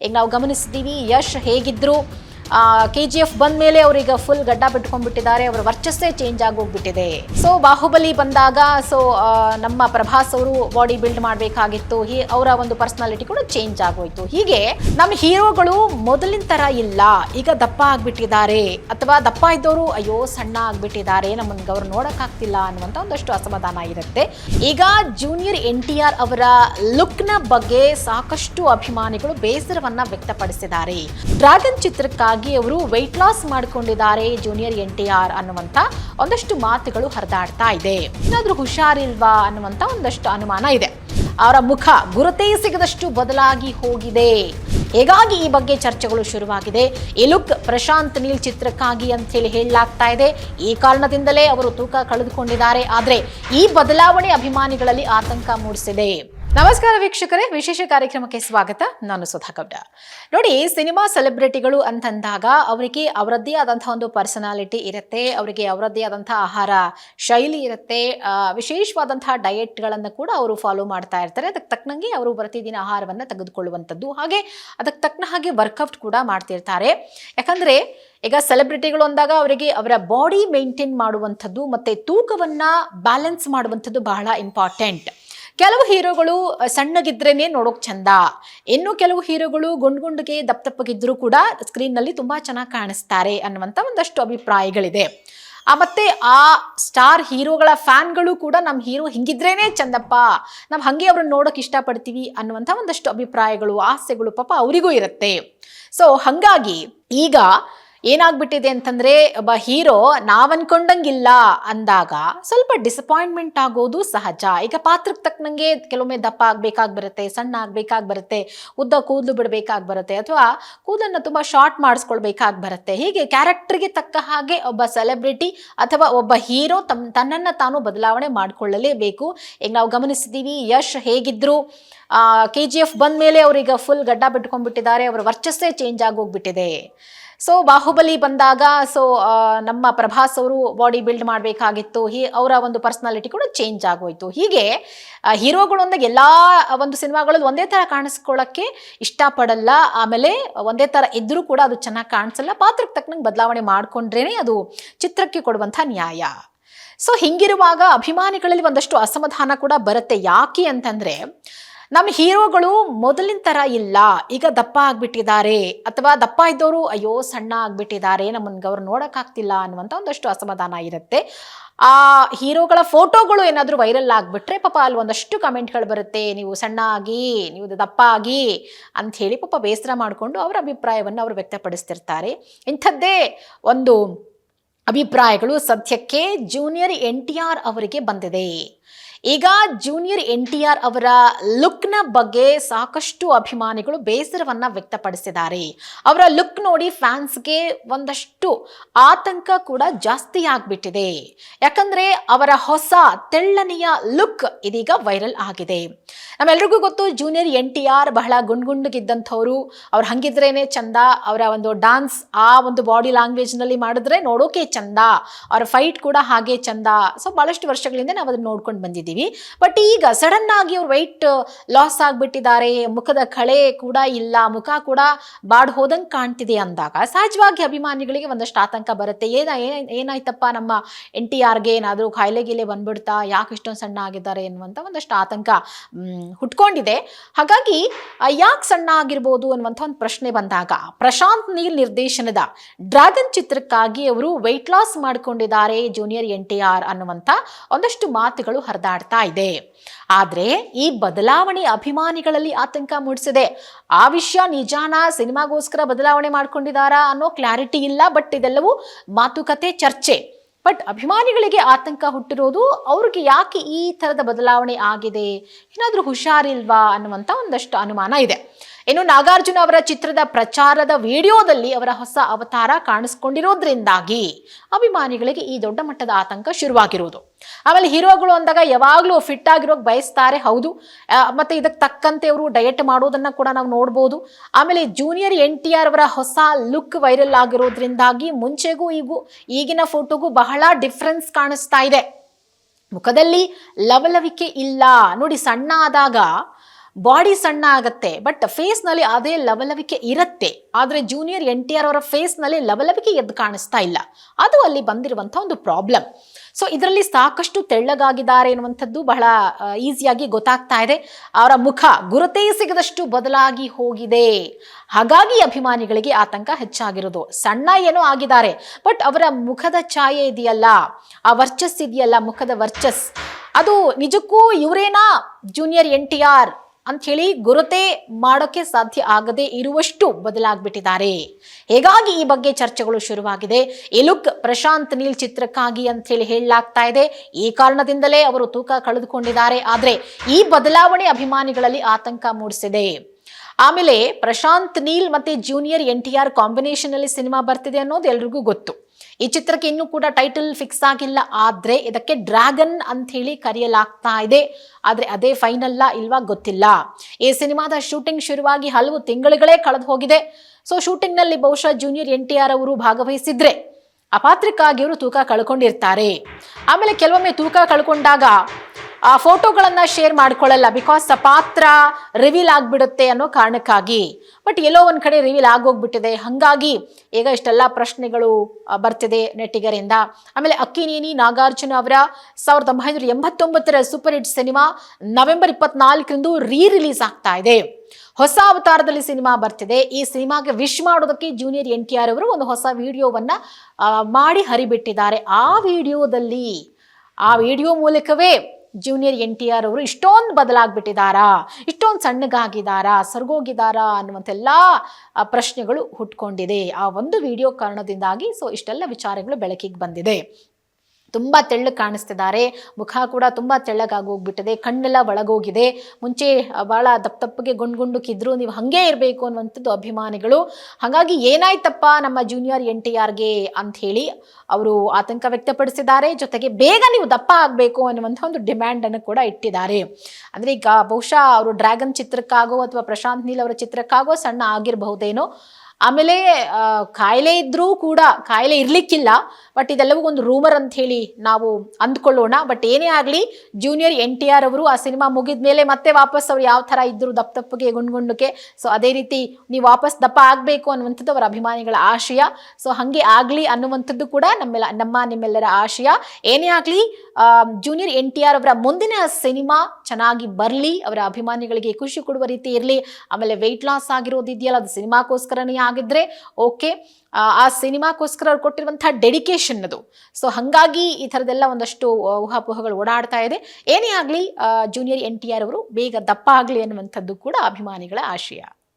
ಈಗ ನಾವು ಗಮನಿಸಿದ್ದೀವಿ ಯಶ್ ಹೇಗಿದ್ರು ಕೆ ಜಿ ಎಫ್ ಬಂದ ಮೇಲೆ ಅವರೀಗ ಫುಲ್ ಗಡ್ಡ ಬಿಟ್ಕೊಂಡ್ಬಿಟ್ಟಿದ್ದಾರೆ. ಅವರ ವರ್ಚಸ್ಸೇ ಚೇಂಜ್ ಆಗೋಗ್ಬಿಟ್ಟಿದೆ. ಸೊ ಬಾಹುಬಲಿ ಬಂದಾಗ ಸೊ ನಮ್ಮ ಪ್ರಭಾಸ್ ಅವರು ಬಾಡಿ ಬಿಲ್ಡ್ ಮಾಡಬೇಕಾಗಿತ್ತು. ಹೀ, ಅವರ ಒಂದು ಪರ್ಸನಾಲಿಟಿ ಕೂಡ ಚೇಂಜ್ ಆಗೋಯ್ತು. ಹೀಗೆ ನಮ್ಮ ಹೀರೋಗಳು ಮೊದಲಿನ ತರ ಇಲ್ಲ. ಈಗ ದಪ್ಪ ಆಗ್ಬಿಟ್ಟಿದ್ದಾರೆ. ಅಥವಾ ದಪ್ಪ ಇದ್ದವರು ಅಯ್ಯೋ, ಸಣ್ಣ ಆಗ್ಬಿಟ್ಟಿದ್ದಾರೆ. ನಮ್ಮನ್ಗೆ ಅವ್ರು ನೋಡೋಕ್ಕಾಗ್ತಿಲ್ಲ ಅನ್ನುವಂಥ ಒಂದಷ್ಟು ಅಸಮಾಧಾನ ಇರುತ್ತೆ. ಈಗ ಜೂನಿಯರ್ ಎನ್ ಟಿ ಆರ್ ಅವರ ಲುಕ್ನ ಬಗ್ಗೆ ಸಾಕಷ್ಟು ಅಭಿಮಾನಿಗಳು ಬೇಸರವನ್ನ ವ್ಯಕ್ತಪಡಿಸಿದ್ದಾರೆ. ಡ್ರಾಗನ್ ಚಿತ್ರಕ್ಕಾಗಿ ಅವರು ವೆಯ್ಟ್ ಲಾಸ್ ಮಾಡಿಕೊಂಡಿದ್ದಾರೆ ಜೂನಿಯರ್ ಎನ್ ಟಿ ಆರ್ ಅನ್ನುವಂಥ ಒಂದಷ್ಟು ಮಾತುಗಳು ಹರಿದಾಡ್ತಾ ಇದೆ. ಏನಾದರೂ ಹುಷಾರಿಲ್ವಾ ಅನ್ನುವಂಥ ಒಂದಷ್ಟು ಅನುಮಾನ ಇದೆ. ಅವರ ಮುಖ ಗುರುತೇ ಸಿಗದಷ್ಟು ಬದಲಾಗಿ ಹೋಗಿದೆ. ಹೇಗಾಗಿ ಈ ಬಗ್ಗೆ ಚರ್ಚೆಗಳು ಶುರುವಾಗಿದೆ. ಈ ಲುಕ್ ಪ್ರಶಾಂತ್ ನೀಲ್ ಚಿತ್ರಕ್ಕಾಗಿ ಅಂತ ಹೇಳಿ ಹೇಳಲಾಗ್ತಾ ಇದೆ. ಈ ಕಾರಣದಿಂದಲೇ ಅವರು ತೂಕ ಕಳೆದುಕೊಂಡಿದ್ದಾರೆ. ಆದರೆ ಈ ಬದಲಾವಣೆ ಅಭಿಮಾನಿಗಳಲ್ಲಿ ಆತಂಕ ಮೂಡಿಸಿದೆ. ನಮಸ್ಕಾರ ವೀಕ್ಷಕರೇ, ವಿಶೇಷ ಕಾರ್ಯಕ್ರಮಕ್ಕೆ ಸ್ವಾಗತ. ನಾನು ಸುಧಾ ಗೌಡ. ನೋಡಿ, ಸಿನಿಮಾ ಸೆಲೆಬ್ರಿಟಿಗಳು ಅಂತಂದಾಗ ಅವರಿಗೆ ಅವರದ್ದೇ ಆದಂತಹ ಒಂದು ಪರ್ಸನಾಲಿಟಿ ಇರುತ್ತೆ, ಅವರಿಗೆ ಅವರದ್ದೇ ಆದಂತಹ ಆಹಾರ ಶೈಲಿ ಇರುತ್ತೆ ವಿಶೇಷವಾದಂತಹ ಡಯೆಟ್ಗಳನ್ನು ಕೂಡ ಅವರು ಫಾಲೋ ಮಾಡ್ತಾ ಇರ್ತಾರೆ. ಅದಕ್ಕೆ ತಕ್ಕನಂಗೆ ಅವರು ಪ್ರತಿದಿನ ಆಹಾರವನ್ನು ತೆಗೆದುಕೊಳ್ಳುವಂಥದ್ದು. ಹಾಗೆ ಅದಕ್ಕೆ ತಕ್ಕನ ಹಾಗೆ ವರ್ಕೌಟ್ ಕೂಡ ಮಾಡ್ತಿರ್ತಾರೆ. ಯಾಕಂದರೆ, ಈಗ ಸೆಲೆಬ್ರಿಟಿಗಳು ಅಂದಾಗ ಅವರಿಗೆ ಅವರ ಬಾಡಿ ಮೇಂಟೈನ್ ಮಾಡುವಂಥದ್ದು ಮತ್ತು ತೂಕವನ್ನು ಬ್ಯಾಲೆನ್ಸ್ ಮಾಡುವಂಥದ್ದು ಬಹಳ ಇಂಪಾರ್ಟೆಂಟ್. ಕೆಲವು ಹೀರೋಗಳು ಸಣ್ಣಗಿದ್ರೇನೆ ನೋಡೋಕೆ ಚಂದ. ಇನ್ನು ಕೆಲವು ಹೀರೋಗಳು ಗುಂಡ್ ಗುಂಡ್ಗೆ ದಪ್ಪ ದಪ್ಪಗಿದ್ರು ಕೂಡ ಸ್ಕ್ರೀನ್ನಲ್ಲಿ ತುಂಬಾ ಚೆನ್ನಾಗಿ ಕಾಣಿಸ್ತಾರೆ ಅನ್ನುವಂಥ ಒಂದಷ್ಟು ಅಭಿಪ್ರಾಯಗಳಿದೆ. ಮತ್ತೆ ಆ ಸ್ಟಾರ್ ಹೀರೋಗಳ ಫ್ಯಾನ್ಗಳು ಕೂಡ ನಮ್ಮ ಹೀರೋ ಹಿಂಗಿದ್ರೇನೆ ಚಂದಪ್ಪ. ನಾವು ಹಂಗೆ ಅವ್ರನ್ನ ನೋಡೋಕೆ ಇಷ್ಟಪಡ್ತೀವಿ ಅನ್ನುವಂಥ ಒಂದಷ್ಟು ಅಭಿಪ್ರಾಯಗಳು, ಆಸೆಗಳು ಪಾಪ ಅವರಿಗೂ ಇರುತ್ತೆ. ಸೊ, ಹಾಗಾಗಿ ಈಗ ಏನಾಗ್ಬಿಟ್ಟಿದೆ ಅಂತಂದ್ರೆ, ಒಬ್ಬ ಹೀರೋ ನಾವು ಅನ್ಕೊಂಡಂಗಿಲ್ಲ ಅಂದಾಗ ಸ್ವಲ್ಪ ಡಿಸಪಾಯಿಂಟ್ಮೆಂಟ್ ಆಗೋದು ಸಹಜ. ಈಗ ಪಾತ್ರಕ್ಕೆ ತಕ್ಕನಂಗೆ ಕೆಲವೊಮ್ಮೆ ದಪ್ಪ ಆಗ್ಬೇಕಾಗಿ ಬರುತ್ತೆ, ಸಣ್ಣ ಆಗ್ಬೇಕಾಗಿ ಬರುತ್ತೆ, ಉದ್ದ ಕೂದಲು ಬಿಡಬೇಕಾಗಿ ಬರುತ್ತೆ ಅಥವಾ ಕೂದಲನ್ನು ತುಂಬಾ ಶಾರ್ಟ್ ಮಾಡಿಸ್ಕೊಳ್ಬೇಕಾಗಿ ಬರುತ್ತೆ. ಹೀಗೆ ಕ್ಯಾರೆಕ್ಟರ್ಗೆ ತಕ್ಕ ಹಾಗೆ ಒಬ್ಬ ಸೆಲೆಬ್ರಿಟಿ ಅಥವಾ ಒಬ್ಬ ಹೀರೋ ತಮ್, ತನ್ನನ್ನು ತಾನು ಬದಲಾವಣೆ ಮಾಡಿಕೊಳ್ಳಲೇಬೇಕು. ಈಗ ನಾವು ಗಮನಿಸಿದ್ದೀವಿ, ಯಶ್ ಹೇಗಿದ್ರು ಕೆ ಜಿ ಎಫ್ ಬಂದ ಮೇಲೆ ಅವರೀಗ ಫುಲ್ ಗಡ್ಡ ಬಿಟ್ಕೊಂಡ್ಬಿಟ್ಟಿದ್ದಾರೆ, ಅವರ ವರ್ಚಸ್ಸೇ ಚೇಂಜ್ ಆಗೋಗ್ಬಿಟ್ಟಿದೆ. ಸೊ ಬಾಹುಬಲಿ ಬಂದಾಗ ಸೊ ನಮ್ಮ ಪ್ರಭಾಸ್ ಅವರು ಬಾಡಿ ಬಿಲ್ಡ್ ಮಾಡಬೇಕಾಗಿತ್ತು. ಹೀ, ಅವರ ಒಂದು ಪರ್ಸ್ನಾಲಿಟಿ ಕೂಡ ಚೇಂಜ್ ಆಗೋಯ್ತು. ಹೀಗೆ ಹೀರೋಗಳೊಂದಿಗೆ ಎಲ್ಲ ಒಂದು ಸಿನಿಮಾಗಳಲ್ಲಿ ಒಂದೇ ಥರ ಕಾಣಿಸ್ಕೊಳ್ಳೋಕ್ಕೆ ಇಷ್ಟಪಡಲ್ಲ. ಆಮೇಲೆ ಒಂದೇ ಥರ ಇದ್ದರೂ ಕೂಡ ಅದು ಚೆನ್ನಾಗಿ ಕಾಣಿಸಲ್ಲ. ಪಾತ್ರಕ್ಕೆ ತಕ್ಕನಂಗೆ ಬದಲಾವಣೆ ಮಾಡಿಕೊಂಡ್ರೇ ಅದು ಚಿತ್ರಕ್ಕೆ ಕೊಡುವಂಥ ನ್ಯಾಯ. ಸೊ ಹಿಂಗಿರುವಾಗ ಅಭಿಮಾನಿಗಳಲ್ಲಿ ಒಂದಷ್ಟು ಅಸಮಾಧಾನ ಕೂಡ ಬರುತ್ತೆ. ಯಾಕೆ ಅಂತಂದ್ರೆ ನಮ್ಮ ಹೀರೋಗಳು ಮೊದಲಿನ ಥರ ಇಲ್ಲ. ಈಗ ದಪ್ಪ ಆಗ್ಬಿಟ್ಟಿದ್ದಾರೆ. ಅಥವಾ ದಪ್ಪ ಇದ್ದವರು ಅಯ್ಯೋ ಸಣ್ಣ ಆಗ್ಬಿಟ್ಟಿದ್ದಾರೆ. ನಮ್ಮನ್ಗೆ ಅವ್ರು ನೋಡೋಕ್ಕಾಗ್ತಿಲ್ಲ ಅನ್ನುವಂಥ ಒಂದಷ್ಟು ಅಸಮಾಧಾನ ಇರುತ್ತೆ. ಆ ಹೀರೋಗಳ ಫೋಟೋಗಳು ಏನಾದರೂ ವೈರಲ್ ಆಗಿಬಿಟ್ರೆ ಪಾಪ ಅಲ್ಲಿ ಒಂದಷ್ಟು ಕಮೆಂಟ್ಗಳು ಬರುತ್ತೆ. ನೀವು ಸಣ್ಣ ಆಗಿ, ನೀವು ದಪ್ಪ ಆಗಿ ಅಂತ ಹೇಳಿ ಪಾಪ ಬೇಸರ ಮಾಡಿಕೊಂಡು ಅವರ ಅಭಿಪ್ರಾಯವನ್ನು ಅವರು ವ್ಯಕ್ತಪಡಿಸ್ತಿರ್ತಾರೆ. ಇಂಥದ್ದೇ ಒಂದು ಅಭಿಪ್ರಾಯಗಳು ಸದ್ಯಕ್ಕೆ ಜೂನಿಯರ್ ಎನ್ ಟಿ ಆರ್ ಅವರಿಗೆ ಬಂದಿದೆ. ಈಗ ಜೂನಿಯರ್ ಎನ್ ಟಿ ಆರ್ ಅವರ ಲುಕ್ನ ಬಗ್ಗೆ ಸಾಕಷ್ಟು ಅಭಿಮಾನಿಗಳು ಬೇಸರವನ್ನ ವ್ಯಕ್ತಪಡಿಸಿದ್ದಾರೆ. ಅವರ ಲುಕ್ ನೋಡಿ ಫ್ಯಾನ್ಸ್ಗೆ ಒಂದಷ್ಟು ಆತಂಕ ಕೂಡ ಜಾಸ್ತಿ ಆಗ್ಬಿಟ್ಟಿದೆ. ಯಾಕಂದ್ರೆ ಅವರ ಹೊಸ ತೆಳ್ಳನೆಯ ಲುಕ್ ಇದೀಗ ವೈರಲ್ ಆಗಿದೆ. ನಮ್ಮೆಲ್ರಿಗೂ ಗೊತ್ತು ಜೂನಿಯರ್ ಎನ್ ಟಿ ಆರ್ ಬಹಳ ಗುಂಡ್ಗುಂಡ್ಗಿದ್ದಂಥವ್ರು ಅವ್ರು ಹಂಗಿದ್ರೇನೆ ಚಂದ. ಅವರ ಒಂದು ಡಾನ್ಸ್ ಆ ಒಂದು ಬಾಡಿ ಲ್ಯಾಂಗ್ವೇಜ್ನಲ್ಲಿ ಮಾಡಿದ್ರೆ ನೋಡೋಕೆ ಚಂದ. ಅವರ ಫೈಟ್ ಕೂಡ ಹಾಗೆ ಚಂದ. ಸೊ, ಬಹಳಷ್ಟು ವರ್ಷಗಳಿಂದ ನಾವು ಅದನ್ನ ನೋಡ್ಕೊಂಡು ಬಂದಿದ್ದೀವಿ. ಬಟ್ ಈಗ ಸಡನ್ ಆಗಿ ಅವ್ರು ವೈಟ್ ಲಾಸ್ ಆಗಿಬಿಟ್ಟಿದ್ದಾರೆ, ಮುಖದ ಕಳೆ ಕೂಡ ಇಲ್ಲ, ಮುಖ ಕೂಡ ಬಾಡ್ ಹೋದಂಗೆ ಕಾಣ್ತಿದೆ ಅಂದಾಗ ಸಹಜವಾಗಿ ಅಭಿಮಾನಿಗಳಿಗೆ ಒಂದಷ್ಟು ಆತಂಕ ಬರುತ್ತೆ. ಏನ ಏನ್- ಏನಾಯ್ತಪ್ಪ ನಮ್ಮ ಎನ್ ಟಿ ಆರ್ಗೆ ಏನಾದರೂ ಕಾಯಿಲೆ ಗೀಲೆ ಬಂದ್ಬಿಡ್ತಾ, ಯಾಕೆ ಇಷ್ಟೊಂದು ಸಣ್ಣ ಆಗಿದ್ದಾರೆ ಎನ್ನುವಂಥ ಒಂದಷ್ಟು ಆತಂಕ ಹುಟ್ಕೊಂಡಿದೆ. ಹಾಗಾಗಿ ಯಾಕೆ ಸಣ್ಣ ಆಗಿರ್ಬೋದು ಅನ್ನುವಂಥ ಒಂದು ಪ್ರಶ್ನೆ ಬಂದಾಗ ಪ್ರಶಾಂತ್ ನೀಲ್ ನಿರ್ದೇಶನದ ಡ್ರ್ಯಾಗನ್ ಚಿತ್ರಕ್ಕಾಗಿ ಅವರು ವೆಯ್ಟ್ ಲಾಸ್ ಮಾಡಿಕೊಂಡಿದ್ದಾರೆ, ಜೂನಿಯರ್ ಎನ್ ಟಿ ಆರ್ ಅನ್ನುವಂಥ ಒಂದಷ್ಟು ಮಾತುಗಳು ಹರಿದಾಡ್ತಾ ಇದೆ. ಆದರೆ ಈ ಬದಲಾವಣೆ ಅಭಿಮಾನಿಗಳಲ್ಲಿ ಆತಂಕ ಮೂಡಿಸಿದೆ. ಆ ವಿಷಯ ನಿಜಾನ ಸಿನಿಮಾಗೋಸ್ಕರ ಬದಲಾವಣೆ ಮಾಡ್ಕೊಂಡಿದಾರಾ ಅನ್ನೋ ಕ್ಲಾರಿಟಿ ಇಲ್ಲ, ಬಟ್ ಇದೆಲ್ಲವೂ ಮಾತುಕತೆ ಚರ್ಚೆ. ಬಟ್ ಅಭಿಮಾನಿಗಳಿಗೆ ಆತಂಕ ಹುಟ್ಟಿರೋದು ಅವ್ರಿಗೆ ಯಾಕೆ ಈ ಥರದ ಬದಲಾವಣೆ ಆಗಿದೆ? ಏನಾದರೂ ಹುಷಾರಿಲ್ವಾ ಅನ್ನುವಂಥ ಒಂದಷ್ಟು ಅನುಮಾನ ಇದೆ. ಇನ್ನು ನಾಗಾರ್ಜುನ ಅವರ ಚಿತ್ರದ ಪ್ರಚಾರದ ವಿಡಿಯೋದಲ್ಲಿ ಅವರ ಹೊಸ ಅವತಾರ ಕಾಣಿಸ್ಕೊಂಡಿರೋದ್ರಿಂದಾಗಿ ಅಭಿಮಾನಿಗಳಿಗೆ ಈ ದೊಡ್ಡ ಮಟ್ಟದ ಆತಂಕ ಶುರುವಾಗಿರೋದು. ಆಮೇಲೆ ಹೀರೋಗಳು ಅಂದಾಗ ಯಾವಾಗಲೂ ಫಿಟ್ ಆಗಿರೋಕೆ ಬಯಸ್ತಾರೆ, ಹೌದು. ಮತ್ತೆ ಇದಕ್ಕೆ ತಕ್ಕಂತೆ ಅವರು ಡಯಟ್ ಮಾಡೋದನ್ನ ಕೂಡ ನಾವು ನೋಡ್ಬೋದು. ಆಮೇಲೆ ಜೂನಿಯರ್ ಎನ್ ಟಿ ಆರ್ ಅವರ ಹೊಸ ಲುಕ್ ವೈರಲ್ ಆಗಿರೋದ್ರಿಂದಾಗಿ ಮುಂಚೆಗೂ ಈಗೂ ಈಗಿನ ಫೋಟೋಗೂ ಬಹಳ ಡಿಫ್ರೆನ್ಸ್ ಕಾಣಿಸ್ತಾ ಇದೆ. ಮುಖದಲ್ಲಿ ಲವಲವಿಕೆ ಇಲ್ಲ. ನೋಡಿ ಸಣ್ಣ ಆದಾಗ ಬಾಡಿ ಸಣ್ಣ ಆಗತ್ತೆ ಬಟ್ ಫೇಸ್ನಲ್ಲಿ ಅದೇ ಲವಲವಿಕೆ ಇರುತ್ತೆ. ಆದರೆ ಜೂನಿಯರ್ ಎನ್ ಟಿ ಆರ್ ಅವರ ಫೇಸ್ನಲ್ಲಿ ಲವಲವಿಕೆ ಎದ್ದು ಕಾಣಿಸ್ತಾ ಇಲ್ಲ. ಅದು ಅಲ್ಲಿ ಬಂದಿರುವಂಥ ಒಂದು ಪ್ರಾಬ್ಲಮ್ ಸೊ ಇದರಲ್ಲಿ ಸಾಕಷ್ಟು ತೆಳ್ಳಗಾಗಿದ್ದಾರೆ ಎನ್ನುವಂಥದ್ದು ಬಹಳ ಈಸಿಯಾಗಿ ಗೊತ್ತಾಗ್ತಾ ಇದೆ. ಅವರ ಮುಖ ಗುರುತೇ ಸಿಗದಷ್ಟು ಬದಲಾಗಿ ಹೋಗಿದೆ. ಹಾಗಾಗಿ ಅಭಿಮಾನಿಗಳಿಗೆ ಆತಂಕ ಹೆಚ್ಚಾಗಿರೋದು. ಸಣ್ಣ ಏನೋ ಆಗಿದ್ದಾರೆ ಬಟ್ ಅವರ ಮುಖದ ಛಾಯೆ ಇದೆಯಲ್ಲ, ಆ ವರ್ಚಸ್ ಇದೆಯಲ್ಲ, ಮುಖದ ವರ್ಚಸ್ ಅದು ನಿಜಕ್ಕೂ ಇವರೇನಾ? Junior N T R. ಅಂಥೇಳಿ ಗುರುತೆ ಮಾಡೋಕ್ಕೆ ಸಾಧ್ಯ ಆಗದೆ ಇರುವಷ್ಟು ಬದಲಾಗ್ಬಿಟ್ಟಿದ್ದಾರೆ. ಹೀಗಾಗಿ ಈ ಬಗ್ಗೆ ಚರ್ಚೆಗಳು ಶುರುವಾಗಿದೆ. ಈ ಲುಕ್ ಪ್ರಶಾಂತ್ ನೀಲ್ ಚಿತ್ರಕ್ಕಾಗಿ ಅಂಥೇಳಿ ಹೇಳಲಾಗ್ತಾ ಇದೆ. ಈ ಕಾರಣದಿಂದಲೇ ಅವರು ತೂಕ ಕಳೆದುಕೊಂಡಿದ್ದಾರೆ. ಆದರೆ ಈ ಬದಲಾವಣೆ ಅಭಿಮಾನಿಗಳಲ್ಲಿ ಆತಂಕ ಮೂಡಿಸಿದೆ. ಆಮೇಲೆ ಪ್ರಶಾಂತ್ ನೀಲ್ ಮತ್ತೆ junior N T R combination ಅಲ್ಲಿ ಸಿನಿಮಾ ಬರ್ತಿದೆ ಅನ್ನೋದು ಎಲ್ರಿಗೂ ಗೊತ್ತು. ಈ ಚಿತ್ರಕ್ಕೆ ಇನ್ನೂ ಕೂಡ ಟೈಟಲ್ ಫಿಕ್ಸ್ ಆಗಿಲ್ಲ. ಆದ್ರೆ ಇದಕ್ಕೆ ಡ್ರ್ಯಾಗನ್ ಅಂತ ಹೇಳಿ ಕರೆಯಲಾಗ್ತಾ ಇದೆ. ಆದ್ರೆ ಅದೇ ಫೈನಲ್ಲ ಇಲ್ವಾ ಗೊತ್ತಿಲ್ಲ. ಈ ಸಿನಿಮಾದ ಶೂಟಿಂಗ್ ಶುರುವಾಗಿ ಹಲವು ತಿಂಗಳುಗಳೇ ಕಳೆದು ಹೋಗಿದೆ. ಸೊ ಶೂಟಿಂಗ್ನಲ್ಲಿ ಬಹುಶಃ ಜೂನಿಯರ್ ಎನ್ ಟಿ ಆರ್ ಅವರು ಭಾಗವಹಿಸಿದ್ರೆ ಅಪಾತ್ರಕ್ಕಾಗಿ ಅವರು ತೂಕ ಕಳ್ಕೊಂಡಿರ್ತಾರೆ. ಆಮೇಲೆ ಕೆಲವೊಮ್ಮೆ ತೂಕ ಕಳ್ಕೊಂಡಾಗ ಆ ಫೋಟೋಗಳನ್ನು ಶೇರ್ ಮಾಡ್ಕೊಳ್ಳಲ್ಲ ಬಿಕಾಸ್ ಪಾತ್ರ ರಿವೀಲ್ ಆಗಿಬಿಡುತ್ತೆ ಅನ್ನೋ ಕಾರಣಕ್ಕಾಗಿ. ಬಟ್ ಎಲ್ಲೋ ಒಂದು ಕಡೆ ರಿವೀಲ್ ಆಗೋಗ್ಬಿಟ್ಟಿದೆ. ಹಾಗಾಗಿ ಈಗ ಇಷ್ಟೆಲ್ಲ ಪ್ರಶ್ನೆಗಳು ಬರ್ತಿದೆ ನೆಟ್ಟಿಗರಿಂದ. ಆಮೇಲೆ ಅಕ್ಕಿನೇನಿ ನಾಗಾರ್ಜುನ ಅವರ ಸಾವಿರದ ಒಂಬೈನೂರ ಎಂಬತ್ತೊಂಬತ್ತರ ಸೂಪರ್ ಹಿಟ್ ಸಿನಿಮಾ ನವೆಂಬರ್ ಇಪ್ಪತ್ನಾಲ್ಕರಂದು ರೀ ರಿಲೀಸ್ ಆಗ್ತಾ ಇದೆ. ಹೊಸ ಅವತಾರದಲ್ಲಿ ಸಿನಿಮಾ ಬರ್ತಿದೆ. ಈ ಸಿನಿಮಾಗೆ ವಿಶ್ ಮಾಡೋದಕ್ಕೆ ಜೂನಿಯರ್ ಎನ್ ಟಿ ಆರ್ ಅವರು ಒಂದು ಹೊಸ ವಿಡಿಯೋವನ್ನ ಮಾಡಿ ಹರಿಬಿಟ್ಟಿದ್ದಾರೆ. ಆ ವಿಡಿಯೋದಲ್ಲಿ, ಆ ವಿಡಿಯೋ ಮೂಲಕವೇ ಜೂನಿಯರ್ ಎನ್ ಟಿ ಆರ್ ಅವರು ಇಷ್ಟೊಂದು ಬದಲಾಗ್ಬಿಟ್ಟಿದ್ದಾರಾ ಇಷ್ಟೊಂದು ಸಣ್ಣಗಾಗಿದ್ದಾರಾ ಸರ್ಗೋಗಿದ್ದಾರಾ ಅನ್ನುವಂಥೆಲ್ಲ ಪ್ರಶ್ನೆಗಳು ಹುಟ್ಕೊಂಡಿದೆ. ಆ ಒಂದು ವಿಡಿಯೋ ಕಾರಣದಿಂದಾಗಿ ಸೊ ಇಷ್ಟೆಲ್ಲ ವಿಚಾರಗಳು ಬೆಳಕಿಗೆ ಬಂದಿದೆ. ತುಂಬ ತೆಳ್ಳಗೆ ಕಾಣಿಸ್ತಿದ್ದಾರೆ. ಮುಖ ಕೂಡ ತುಂಬ ತೆಳ್ಳಗಾಗೋಗ್ಬಿಟ್ಟಿದೆ ಕಣ್ಣೆಲ್ಲ ಒಳಗೋಗಿದೆ. ಮುಂಚೆ ಭಾಳ ದಪ್ಪ ದಪ್ಪಗೆ ಗುಂಡು ಕಿದ್ರು ನೀವು ಹಾಗೇ ಇರಬೇಕು ಅನ್ನುವಂಥದ್ದು ಅಭಿಮಾನಿಗಳು. ಹಾಗಾಗಿ ಏನಾಯ್ತಪ್ಪ ನಮ್ಮ ಜೂನಿಯರ್ ಎನ್ ಟಿ ಆರ್ಗೆ ಅಂಥೇಳಿ ಅವರು ಆತಂಕ ವ್ಯಕ್ತಪಡಿಸಿದ್ದಾರೆ. ಜೊತೆಗೆ ಬೇಗ ನೀವು ದಪ್ಪ ಆಗಬೇಕು ಅನ್ನುವಂಥ ಒಂದು ಡಿಮ್ಯಾಂಡನ್ನು ಕೂಡ ಇಟ್ಟಿದ್ದಾರೆ. ಅಂದರೆ ಈಗ ಬಹುಶಃ ಅವರು ಡ್ರ್ಯಾಗನ್ ಚಿತ್ರಕ್ಕಾಗೋ ಅಥವಾ ಪ್ರಶಾಂತ್ ನೀಲ್ ಅವರ ಚಿತ್ರಕ್ಕಾಗೋ ಸಣ್ಣ ಆಗಿರಬಹುದೇನೋ. ಆಮೇಲೆ ಕಾಯಿಲೆ ಇದ್ರೂ ಕೂಡ ಕಾಯಿಲೆ ಇರ್ಲಿಕ್ಕಿಲ್ಲ, ಬಟ್ ಇದೆಲ್ಲವೂ ಒಂದು ರೂಮರ್ ಅಂತ ಹೇಳಿ ನಾವು ಅಂದ್ಕೊಳ್ಳೋಣ. ಬಟ್ ಏನೇ ಆಗಲಿ, ಜೂನಿಯರ್ ಎನ್ ಟಿ ಆರ್ ಅವರು ಆ ಸಿನಿಮಾ ಮುಗಿದ ಮೇಲೆ ಮತ್ತೆ ವಾಪಸ್ ಅವ್ರು ಯಾವ ಥರ ಇದ್ರು ದಪ್ಪ ದಪ್ಪಗೆ ಗುಂಡ್ಗುಂಡಕ್ಕೆ ಸೊ ಅದೇ ರೀತಿ ನೀವು ವಾಪಸ್ ದಪ್ಪ ಆಗಬೇಕು ಅನ್ನುವಂಥದ್ದು ಅವರ ಅಭಿಮಾನಿಗಳ ಆಶಯ. ಸೊ ಹಾಗೆ ಆಗಲಿ ಅನ್ನುವಂಥದ್ದು ಕೂಡ ನಮ್ಮೆಲ್ಲ, ನಮ್ಮ ನಿಮ್ಮೆಲ್ಲರ ಆಶಯ. ಏನೇ ಆಗಲಿ ಜೂನಿಯರ್ ಎನ್ ಟಿ ಆರ್ ಅವರ ಮುಂದಿನ ಸಿನಿಮಾ ಚೆನ್ನಾಗಿ ಬರಲಿ, ಅವರ ಅಭಿಮಾನಿಗಳಿಗೆ ಖುಷಿ ಕೊಡುವ ರೀತಿ ಇರಲಿ. ಆಮೇಲೆ ವೆಯ್ಟ್ ಲಾಸ್ ಆಗಿರೋದಿದೆಯಲ್ಲ, ಅದು ಸಿನಿಮಾಕ್ಕೋಸ್ಕರನೇ ಆಗಿದ್ರೆ ಓಕೆ, ಆ ಸಿನಿಮಾಕ್ಕೋಸ್ಕರ ಅವ್ರು ಕೊಟ್ಟಿರುವಂಥ ಡೆಡಿಕೇಶನ್ ಅದು. ಸೊ ಹಾಗಾಗಿ ಈ ಥರದೆಲ್ಲ ಒಂದಷ್ಟು ಊಹಾಪೋಹಗಳು ಓಡಾಡ್ತಾ ಇದೆ. ಏನೇ ಆಗಲಿ ಜೂನಿಯರ್ ಎನ್ ಟಿ ಆರ್ ಅವರು ಬೇಗ ದಪ್ಪ ಆಗಲಿ ಅನ್ನುವಂಥದ್ದು ಕೂಡ ಅಭಿಮಾನಿಗಳ ಆಶಯ.